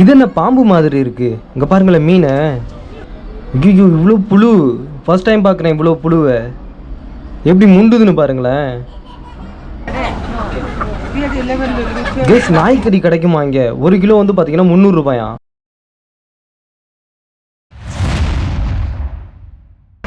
இது என்ன பாம்பு மாதிரி இருக்கு? இங்க பாருங்களேன் மீனை. ஐயோ இவ்வளோ புழு. ஃபர்ஸ்ட் டைம் பார்க்குறேன் இவ்வளோ புழுவை. எப்படி முண்டுதுன்னு பாருங்களேன். கேஸ் நாய்க்கறி கிடைக்குமா இங்கே? ஒரு கிலோ வந்து பார்த்தீங்கன்னா முந்நூறுரூபாயா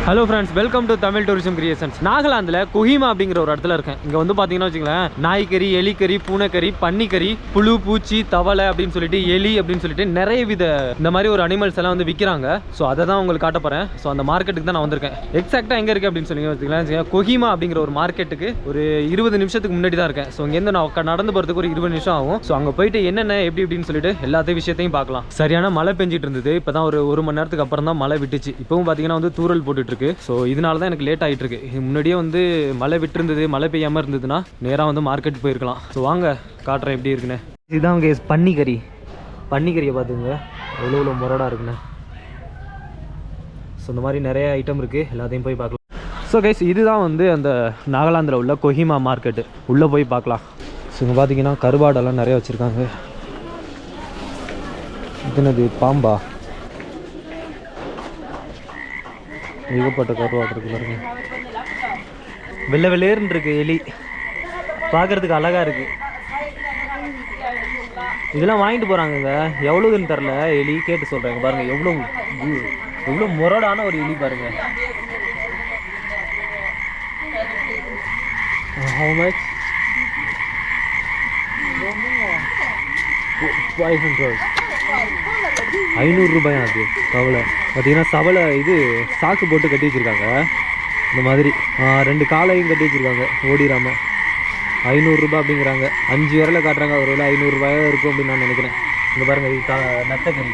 hello friends welcome to Tamil tourism creations நாகாலாந்தில் குஹிமா அப்படிங்கிற ஒரு இடத்துல இருக்கேன். இங்கே வந்து பார்த்தீங்கன்னா வச்சுங்களேன் நாய்க்கறி எலிக்கறி பூனைக்கறி பன்னிக்கறி புழு பூச்சி தவளை அப்படின்னு சொல்லிட்டு எலி அப்படின்னு சொல்லிட்டு நிறைய வித இந்த மாதிரி ஒரு அனிமல்ஸ் எல்லாம் வந்து விற்கிறாங்க ஸோ அதை தான் உங்களுக்கு காட்ட போகிறேன் ஸோ அந்த மார்க்கெட்டுக்கு தான் நான் வந்திருக்கேன். எக்ஸாக்டாக எங்கே இருக்குது அப்படின்னு சொல்லி வச்சுக்கலாம் கொஹிமா அப்படிங்கிற ஒரு மார்க்கெட்டுக்கு ஒரு இருபது நிமிஷத்துக்கு முன்னாடி தான் இருக்கேன். ஸோ இங்கேருந்து நான் நடந்து போகிறதுக்கு ஒரு இருபது நிமிஷம் ஆகும். ஸோ அங்கே போயிட்டு என்னென்ன எப்படி அப்படின்னு சொல்லிட்டு எல்லாத்தையும் விஷயத்தையும் பார்க்கலாம். சரியான மழை பெஞ்சிட்டு இருந்தது. இப்போ தான் ஒரு ஒரு மணி நேரத்துக்கு அப்புறம் தான் மழை விட்டுச்சு. இப்போவும் பார்த்தீங்கன்னா வந்து தூரல் போட்டுட்டு இருக்கு ஸோ இதனால தான் எனக்கு லேட் ஆகிட்டு இருக்கு முன்னாடியே வந்து மழை விட்டுருந்தது மழை பெய்யாமல் இருந்ததுன்னா நேராக வந்து மார்க்கெட் போயிருக்கலாம். ஸோ வாங்க காட்டுறேன் எப்படி இருக்குன்னு. இதுதான் கேஸ் பன்னிக்கறி. பன்னிக்கறியை பார்த்துங்க எவ்வளோ எவ்வளோ முரடாக இருக்குண்ணே ஸோ இந்த மாதிரி நிறைய ஐட்டம் இருக்குது எல்லாத்தையும் போய் பார்க்கலாம். ஸோ கைஸ் இதுதான் வந்து அந்த நாகாலாந்தில் உள்ள கொஹிமா மார்க்கெட்டு உள்ளே போய் பார்க்கலாம். ஸோ இங்கே பார்த்தீங்கன்னா கருவாடெல்லாம் நிறைய வச்சுருக்காங்க. இது என்னது? பாம்பா? ஏகப்பட்ட கருவாடு இருக்கு பாருங்க. வெள்ளை வெள்ளையர்னு இருக்கு எலி. பார்க்குறதுக்கு அழகாக இருக்கு. இதெல்லாம் வாங்கிட்டு போகிறாங்க எவ்வளோதுன்னு தெரில எலி கேட்டு சொல்கிறாங்க பாருங்கள் எவ்வளோ எவ்வளோ முரடான ஒரு எலி பாருங்கள் How much? 500. ஐநூறுரூபாயா அது? தவளை. பார்த்தீங்கன்னா சவளை இது சாக்கு போட்டு கட்டி வச்சுருக்காங்க. இந்த மாதிரி. ரெண்டு காலையும் கட்டி வச்சுருக்காங்க. ஓடிடாம ஐநூறுரூபா அப்படிங்கிறாங்க. அஞ்சு விரலை காட்டுறாங்க. ஒரு வேலை ஐநூறுரூபாயோ இருக்கும் அப்படின்னு நான் நினைக்கிறேன். இங்கே பாருங்கள் இது கா நத்தக்கறி.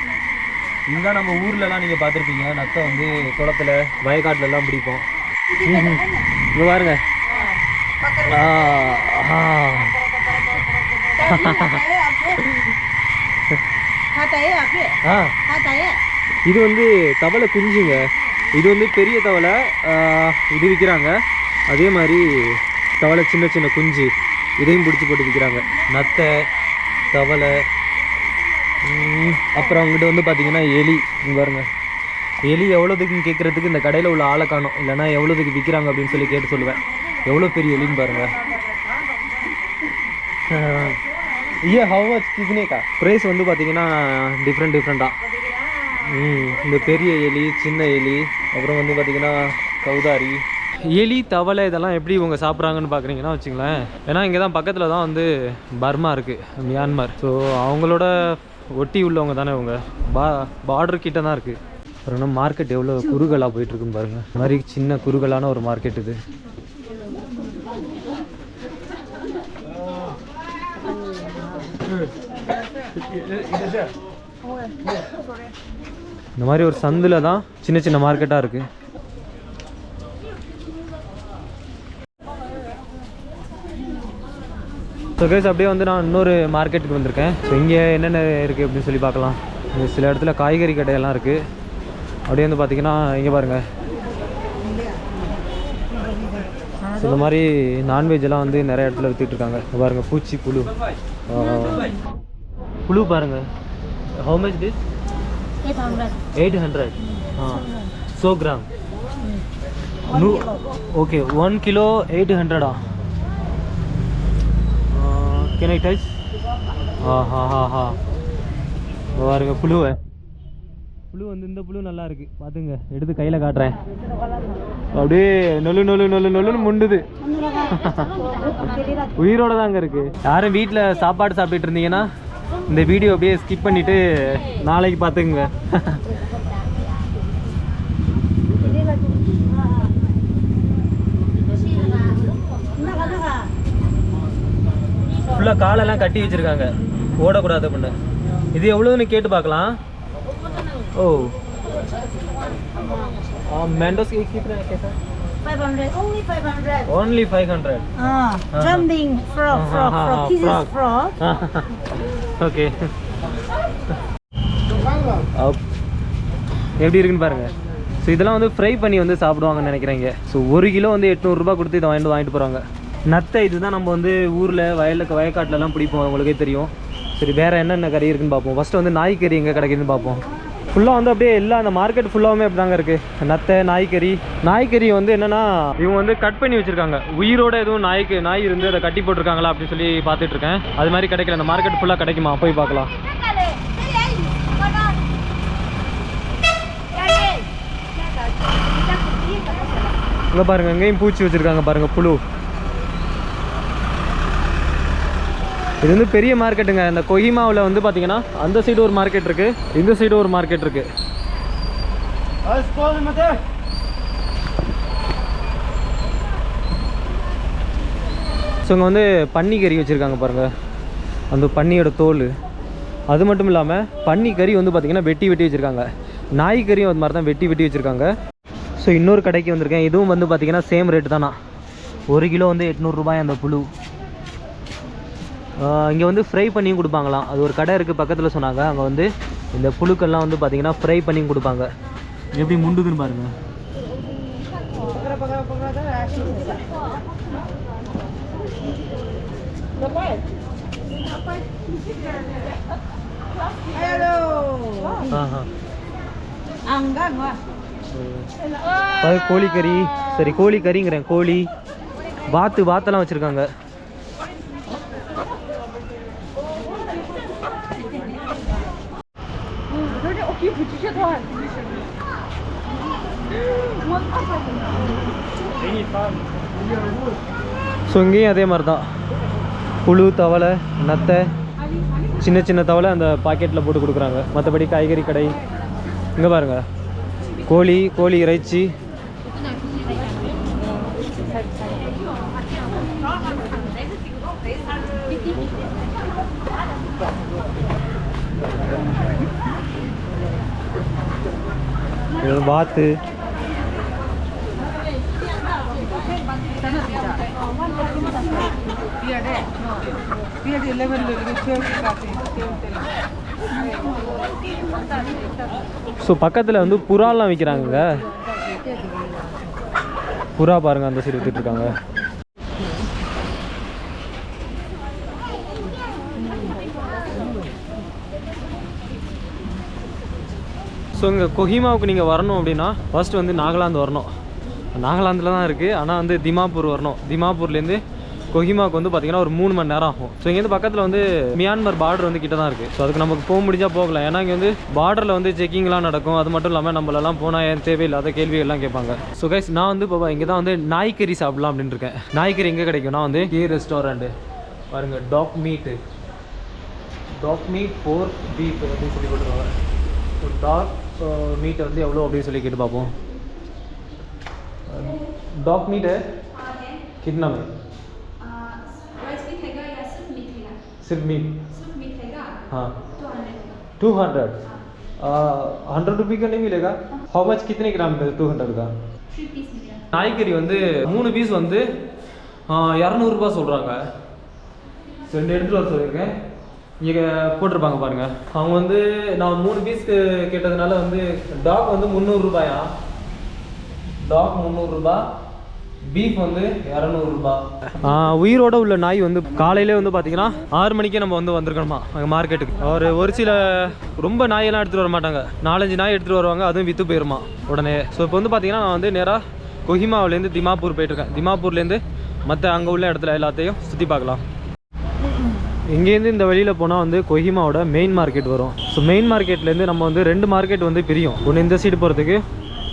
இதுதான் நம்ம ஊர்லலாம் நீங்கள் பார்த்துருப்பீங்க. நத்தை வந்து குளத்தில் வயக்காட்டிலலாம் பிடிப்போம். இங்கே பாருங்கள் ஆ ஆ. இது வந்து தவளை குஞ்சுங்க. இது வந்து பெரிய தவளை. இது விற்கிறாங்க அதே மாதிரி தவளை சின்ன சின்ன குஞ்சு. இதையும் பிடிச்சி போட்டு விற்கிறாங்க நத்தை தவளை அப்புறம் அவங்ககிட்ட வந்து பார்த்தீங்கன்னா எலி. இங்க பாருங்க. எலி எவ்வளோதுக்குன்னு கேட்குறதுக்கு இந்த கடையில் உள்ள ஆளை காணும். இல்லைன்னா எவ்வளோதுக்கு விற்கிறாங்க அப்படின்னு சொல்லி கேட்டு சொல்லுவேன். எவ்வளோ பெரிய எலின்னு பாருங்க ஐயா ஹவ் மச் கிஸ்னேக்கா ப்ரைஸ் வந்து பார்த்தீங்கன்னா டிஃப்ரெண்ட் டிஃப்ரெண்ட்டாக ம் இந்த பெரிய எலி சின்ன எலி அப்புறம் வந்து பார்த்தீங்கன்னா கௌதாரி. எலி தவளை இதெல்லாம் எப்படி இவங்க சாப்பிட்றாங்கன்னு பார்க்குறீங்கன்னா வச்சுங்களேன். ஏன்னா இங்கே தான் பக்கத்தில் தான் வந்து பர்மா இருக்குது மியான்மர். ஸோ அவங்களோட ஒட்டி உள்ளவங்க தானே இவங்க. பா பார்டர் கிட்ட தான் இருக்குது அப்புறம் மார்க்கெட் எவ்வளோ குறுகலாக போயிட்டுருக்குன்னு பாருங்கள் இந்த மாதிரி சின்ன குறுகலான ஒரு மார்க்கெட் இது. இந்த மாதிரி ஒரு சந்தில் தான் சின்ன சின்ன மார்க்கெட்டாக இருக்குது ஸோ கேஸ் அப்படியே வந்து நான் இன்னொரு மார்க்கெட்டுக்கு வந்திருக்கேன். ஸோ இங்கே என்னென்ன இருக்குது அப்படின்னு சொல்லி பார்க்கலாம். சில இடத்துல காய்கறி கடையெல்லாம் இருக்குது அப்படியே வந்து பார்த்திங்கன்னா இங்கே பாருங்கள் ஸோ இந்த மாதிரி நான்வெஜ் எல்லாம் வந்து நிறைய இடத்துல வித்துட்டு இருக்காங்க. பூச்சி புழு புளு பாருங்க. How much this eight hundred so gram no okay one kilo eight ஹண்ட்ரடா can I touch ஆ ஹா ஹா ஹா பாருங்க புழுவை புழு வந்து இந்த புழு நல்லா இருக்கு. பாத்துங்க எடுத்து கையில காட்டுறேன். அப்படியே நொலு நொலு நொலு நொலுன்னு முண்டுது. உயிரோட தாங்க இருக்கு. யாரும் வீட்டில் சாப்பாடு சாப்பிட்டுட்டு இருந்தீங்கன்னா இந்த வீடியோ அப்படியே ஸ்கிப் பண்ணிட்டு நாளைக்கு பார்த்துக்குங்க ஃபுல்லாக காலெல்லாம் கட்டி வச்சிருக்காங்க. ஓடக்கூடாது அப்படின்னு. இது எவ்வளோன்னு கேட்டு பார்க்கலாம். ஓ मैंडोस के कितने कैसा 500. Only 500. Only 500 Ah, jumping frog, Ah, frog, ah, ah, frog. This frog. is frog. Okay எப்படி இருக்குன்னு பாருங்க ஸோ இதெல்லாம் வந்து ஃப்ரை பண்ணி வந்து சாப்பிடுவாங்கன்னு நினைக்கிறேங்க ஸோ ஒரு கிலோ வந்து எட்நூறுரூபா கொடுத்து இதை வாங்கிட்டு வாங்கிட்டு போகிறாங்க நத்தை இதுதான் நம்ம வந்து ஊரில் வயலுக்கு வயக்காட்டிலலாம் பிடிப்போம் உங்களுக்கே தெரியும் சரி வேறு என்னென்ன கறி இருக்குன்னு பார்ப்போம் ஃபஸ்ட்டு வந்து நாய்க்கறி எங்கே கிடைக்குதுன்னு பார்ப்போம் ஃபுல்லாக வந்து அப்படியே எல்லா அந்த மார்க்கெட் ஃபுல்லாகவுமே அப்படி தாங்க இருக்குது நத்தை நாய்க்கறி நாய்க்கறி வந்து என்னென்னா இவங்க வந்து கட் பண்ணி வச்சுருக்காங்க. உயிரோட எதுவும் நாய்க்கு நாய் இருந்து அதை கட்டி போட்டிருக்காங்களா அப்படின்னு சொல்லி பார்த்துட்டு இருக்கேன் அது மாதிரி கிடைக்கல. அந்த மார்க்கெட் ஃபுல்லாக கிடைக்குமா? போய் பார்க்கலாம். இங்கே பாருங்க எங்கேயும் பூச்சி வச்சுருக்காங்க பாருங்க புழு. இது வந்து பெரிய மார்க்கெட்டுங்க. இந்த கொஹிமாவில் வந்து பார்த்தீங்கன்னா அந்த சைடு ஒரு மார்க்கெட் இருக்கு. இந்த சைடு ஒரு மார்க்கெட் இருக்கு. ஸோ இங்கே வந்து பன்னி கறி வச்சுருக்காங்க பாருங்க. அந்த பன்னியோட தோல். அது மட்டும் இல்லாமல் பன்னி கறி வந்து பார்த்திங்கன்னா வெட்டி வெட்டி வச்சுருக்காங்க. நாய் கறியும் அது மாதிரி தான் வெட்டி வெட்டி வச்சுருக்காங்க. ஸோ இன்னொரு கடைக்கு வந்திருக்கேன். இதுவும் வந்து பார்த்திங்கன்னா சேம் ரேட்டு தானா. ஒரு கிலோ வந்து எட்நூறுரூபாய் அந்த புழு. இங்கே வந்து ஃப்ரை பண்ணியும் கொடுப்பாங்களாம். அது ஒரு கடை இருக்குது பக்கத்தில் சொன்னாங்க. அங்கே வந்து இந்த புழுக்கள்லாம் வந்து பார்த்தீங்கன்னா ஃப்ரை பண்ணியும் கொடுப்பாங்க. எப்படி முண்டுதுன்னு பாருங்க. ஆஹா. அது கோழிக்கறி. சரி கோழிக்கறிங்கிறேன் கோழி. வாத்து வாத்தெல்லாம் வச்சுருக்காங்க. ஸோ இங்கேயும் அதே மாதிரி தான் புழு தவளை நத்தை சின்ன சின்ன தவளை அந்த பாக்கெட்டில் போட்டு கொடுக்குறாங்க. மற்றபடி காய்கறி கடை. இங்கே பாருங்கள் கோழி கோழி இறைச்சி. வாத்து. ஸோ பக்கத்தில் வந்து புறாலாம் விற்கிறாங்க புறா பாருங்க அந்த சைடு வித்துட்டு ஸோ இங்கே கொஹிமாவுக்கு நீங்கள் வரணும் அப்படின்னா ஃபஸ்ட்டு வந்து நாகாலாந்து வரணும். நாகாலாந்தில் தான் இருக்குது ஆனால் வந்து திமாப்பூர் வரணும். திமாப்பூர்லேருந்து கொஹிமாவுக்கு வந்து பார்த்திங்கன்னா ஒரு மூணு மணி நேரம் ஆகும். ஸோ இங்கேருந்து பக்கத்தில் வந்து மியான்மர் பார்டர் வந்து கிட்ட தான் இருக்குது ஸோ அதுக்கு நமக்கு போக முடிஞ்சால் போகலாம். ஏன்னா இங்கே வந்து பார்டரில் வந்து செக்கிங்லாம் நடக்கும். அது மட்டும் இல்லாமல் நம்மளெல்லாம் போனால் ஏன் தேவையில்லாத கேள்விகள்லாம் கேட்பாங்க. ஸோ கைஸ் நான் வந்து இப்போ இங்கே தான் வந்து நாய்க்கறி சாப்பிடலாம் அப்படின்னு இருக்கேன். நாய்க்கறி எங்கே கிடைக்கும்னா வந்து கே ரெஸ்டாரண்ட்டு பாருங்கள் dog meat dog meat for beef அப்படின்னு சொல்லி போட்டுருவாங்க. ஸோ டாக் மீட் வந்து எவ்வளோ அப்படின்னு சொல்லி கேட்டு பார்ப்போம் டாக் மீட் है कितना में राइस मिठेगा या सिर्फ मिठेगा सिर्फ मीट सिर्फ मिठेगा हाँ two hundred two hundred hundred rupee का नहीं मिलेगा हाउ मच कितने ग्राम में टू हंड्रेड का थ्री पीस मिलेगा நாய்க்கறி வந்து மூணு பீஸ் வந்து இரநூறுபா சொல்கிறாங்க ரெண்டு எடுத்துகிட்டு வர சொல்லியிருக்கேன் இங்கே போட்டிருப்பாங்க பாருங்க. அவங்க வந்து நான் மூணு பீஸ்க்கு கேட்டதுனால வந்து டாக் வந்து முந்நூறுரூபாயா டாக் முந்நூறுரூபா பீஃப் வந்து இரநூறுபா உயிரோட உள்ள நாய் வந்து காலையிலே வந்து பார்த்தீங்கன்னா ஆறு மணிக்கே நம்ம வந்து வந்திருக்கணுமா? அங்கே மார்க்கெட்டுக்கு ஒரு ஒரு சில ரொம்ப நாயெல்லாம் எடுத்துகிட்டு வர மாட்டாங்க. நாலஞ்சு நாய் எடுத்துகிட்டு வருவாங்க அதுவும் விற்று போயிருமா உடனே. ஸோ இப்போ வந்து பார்த்தீங்கன்னா நான் வந்து நேராக கொஹிமாவிலேருந்து திமாப்பூர் போயிட்டுருக்கேன். திமாப்பூர்லேருந்து மற்ற அங்கே உள்ள இடத்துல எல்லாத்தையும் சுற்றி பார்க்கலாம். இங்கேருந்து இந்த வழியில் போனால் வந்து கொஹிமாவோட மெயின் மார்க்கெட் வரும். ஸோ மெயின் மார்க்கெட்லேருந்து நம்ம வந்து ரெண்டு மார்க்கெட் வந்து பிரியும். ஒன்று இந்த சைடு போகிறதுக்கு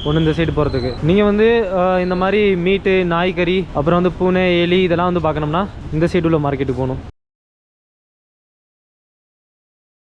ஒன்று இந்த சைடு போகிறதுக்கு நீங்கள் வந்து இந்த மாதிரி மீட்டு நாய்கறி அப்புறம் வந்து பூனை எலி இதெல்லாம் வந்து பார்க்கணும்னா இந்த சைடு உள்ள மார்க்கெட்டுக்கு போகணும்.